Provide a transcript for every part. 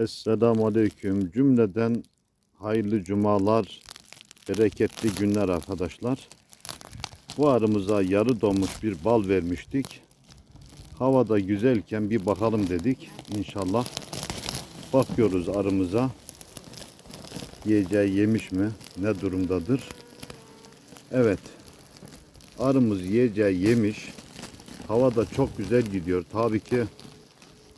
Esselamu Aleyküm. Cümleden hayırlı cumalar, bereketli günler arkadaşlar. Bu arımıza yarı donmuş bir bal vermiştik. Havada güzelken bir bakalım dedik. İnşallah bakıyoruz arımıza. Yiyeceği yemiş mi? Ne durumdadır? Evet. Arımız yiyeceği yemiş. Hava da çok güzel gidiyor. Tabii ki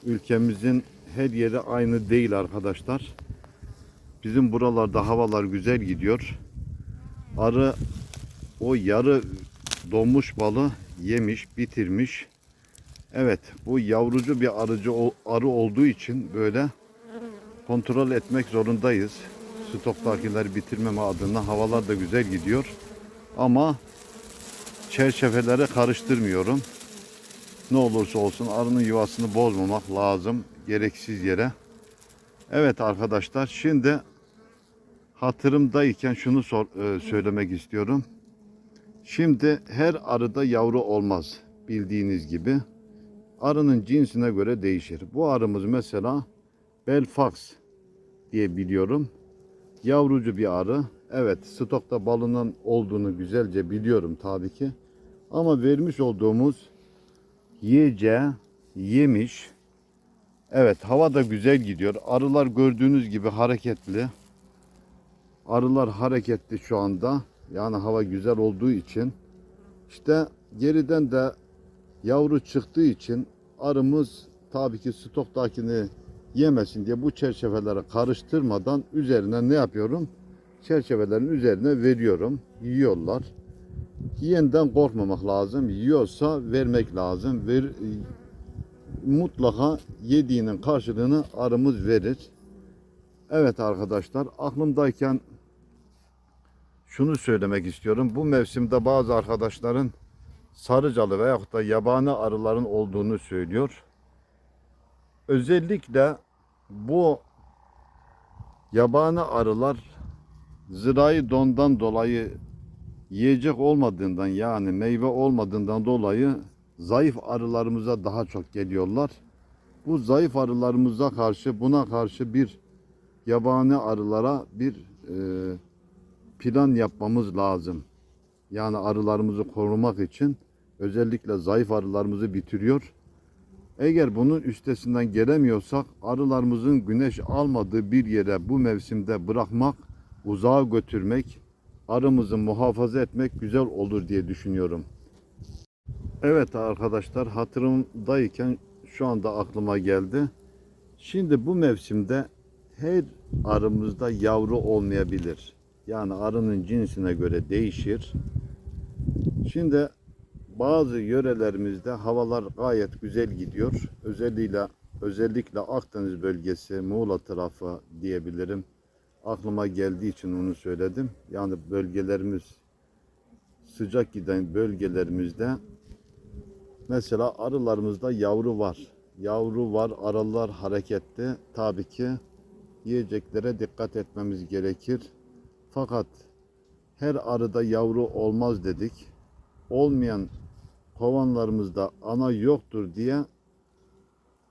ülkemizin her yeri aynı değil arkadaşlar. Bizim buralarda havalar güzel gidiyor. Arı o yarı donmuş balı yemiş, bitirmiş. Evet, bu yavrucu bir arıcı arı olduğu için böyle kontrol etmek zorundayız. Stoktakileri bitirmeme adına havalar da güzel gidiyor. Ama çerçeveleri karıştırmıyorum. Ne olursa olsun arının yuvasını bozmamak lazım gereksiz yere. Evet arkadaşlar şimdi hatırımdayken şunu sor, e, söylemek istiyorum. Şimdi her arıda yavru olmaz bildiğiniz gibi. Arının cinsine göre değişir. Bu arımız mesela Belfax diye biliyorum. Yavrucu bir arı. Evet stokta balının olduğunu güzelce biliyorum tabii ki. Ama vermiş olduğumuz yiyeceği yemiş. Evet hava da güzel gidiyor. Arılar gördüğünüz gibi hareketli. Arılar hareketli şu anda. Yani hava güzel olduğu için. İşte geriden de yavru çıktığı için arımız tabii ki stoktakini yemesin diye bu çerçeveleri karıştırmadan üzerine ne yapıyorum? Çerçevelerin üzerine veriyorum. Yiyorlar. Yiyenden korkmamak lazım. Yiyorsa vermek lazım. Ver, mutlaka yediğinin karşılığını arımız verir. Evet arkadaşlar aklımdayken şunu söylemek istiyorum. Bu mevsimde bazı arkadaşların sarıcalı veyahut da yabani arıların olduğunu söylüyor. Özellikle bu yabani arılar zirai dondan dolayı yiyecek olmadığından yani meyve olmadığından dolayı zayıf arılarımıza daha çok geliyorlar. Bu zayıf arılarımıza karşı buna karşı bir yabani arılara bir e, plan yapmamız lazım. Yani arılarımızı korumak için özellikle zayıf arılarımızı bitiriyor. Eğer bunun üstesinden gelemiyorsak arılarımızın güneş almadığı bir yere bu mevsimde bırakmak, uzağa götürmek, arımızı muhafaza etmek güzel olur diye düşünüyorum. Evet arkadaşlar hatırımdayken şu anda aklıma geldi. Şimdi bu mevsimde her arımızda yavru olmayabilir. Yani arının cinsine göre değişir. Şimdi bazı yörelerimizde havalar gayet güzel gidiyor. Özellikle özellikle Akdeniz bölgesi, Muğla tarafı diyebilirim. Aklıma geldiği için onu söyledim. Yani bölgelerimiz sıcak giden bölgelerimizde mesela arılarımızda yavru var. Yavru var, arılar hareketli. Tabii ki yiyeceklere dikkat etmemiz gerekir. Fakat her arıda yavru olmaz dedik. Olmayan kovanlarımızda ana yoktur diye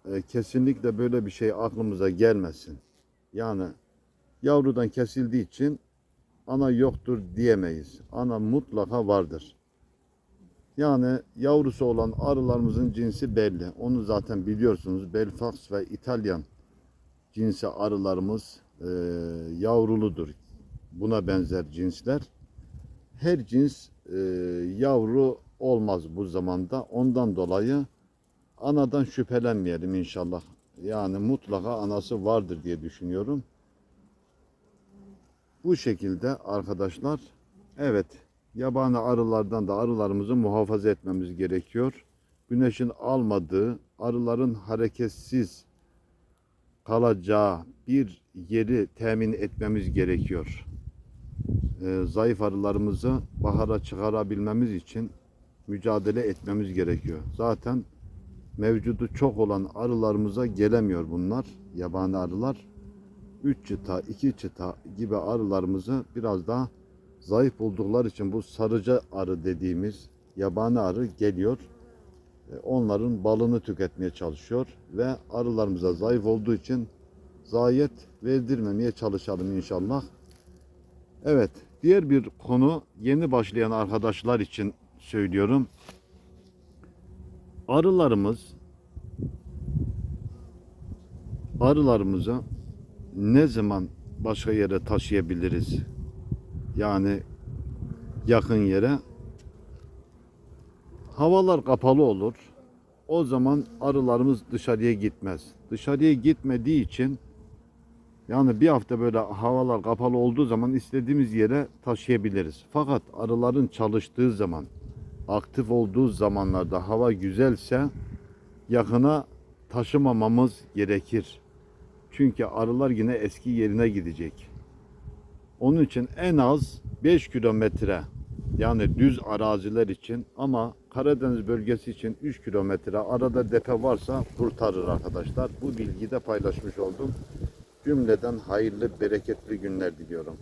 e, kesinlikle böyle bir şey aklımıza gelmesin. Yani yavrudan kesildiği için ana yoktur diyemeyiz. Ana mutlaka vardır. Yani yavrusu olan arılarımızın cinsi belli. Onu zaten biliyorsunuz. Belfax ve İtalyan cinsi arılarımız e, yavruludur. Buna benzer cinsler. Her cins e, yavru olmaz bu zamanda. Ondan dolayı anadan şüphelenmeyelim inşallah. Yani mutlaka anası vardır diye düşünüyorum. Bu şekilde arkadaşlar evet yabani arılardan da arılarımızı muhafaza etmemiz gerekiyor. Güneşin almadığı arıların hareketsiz kalacağı bir yeri temin etmemiz gerekiyor. Ee, zayıf arılarımızı bahara çıkarabilmemiz için mücadele etmemiz gerekiyor. Zaten mevcudu çok olan arılarımıza gelemiyor bunlar, yabani arılar. 3 çıta, 2 çıta gibi arılarımızı biraz daha zayıf buldukları için bu sarıca arı dediğimiz yabani arı geliyor. E, Onların balını tüketmeye çalışıyor ve arılarımıza zayıf olduğu için zayiat verdirmemeye çalışalım inşallah. Evet, diğer bir konu yeni başlayan arkadaşlar için söylüyorum. Arılarımız arılarımızı ne zaman başka yere taşıyabiliriz? Yani yakın yere. Havalar kapalı olur. O zaman arılarımız dışarıya gitmez. Dışarıya gitmediği için yani bir hafta böyle havalar kapalı olduğu zaman istediğimiz yere taşıyabiliriz. Fakat arıların çalıştığı zaman, aktif olduğu zamanlarda hava güzelse yakına taşımamamız gerekir. Çünkü arılar yine eski yerine gidecek. Onun için en az 5 kilometre yani düz araziler için ama Karadeniz bölgesi için 3 kilometre arada depe varsa kurtarır arkadaşlar. Bu bilgiyi de paylaşmış oldum. Cümleden hayırlı, bereketli günler diliyorum.